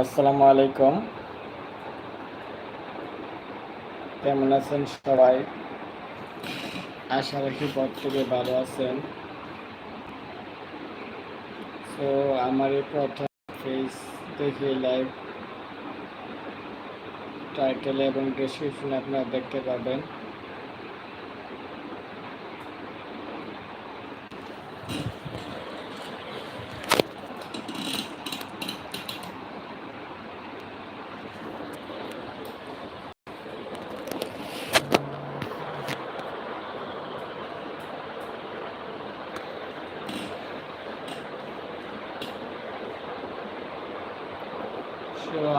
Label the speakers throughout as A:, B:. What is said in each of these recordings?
A: আসসালামু আলাইকুম। কেমন আছেন সবাই? আশা রাখি প্রত্যেকে ভালো আছেন। তো আমার এই প্রথম ফেস দেখে লাইভ টাইটেল এবং ডিসক্রিপশন আপনারা দেখতে পাবেন।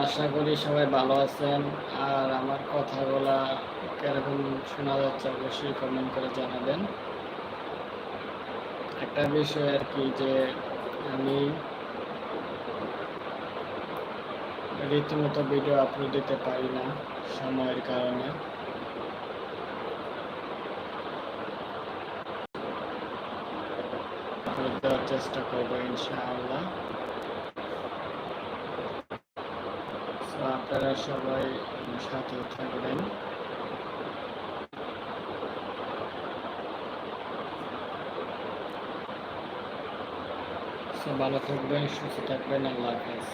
A: আশা করি সবাই ভালো আছেন। আর আমার কথাগুলা কীরকম শোনা যাচ্ছে অবশ্যই কমেন্ট করে জানাবেন। একটা বিষয় আর কি যে আমি রীতিমতো ভিডিও আপলোড দিতে পারি না সময়ের কারণে। চেষ্টা করব ইনশাআল্লাহ। তো আপনারা সবাই সাথে থাকবেন। সো ভালো থাকবেন সুস্থ থাকবেন আল্লাহ হাফেজ।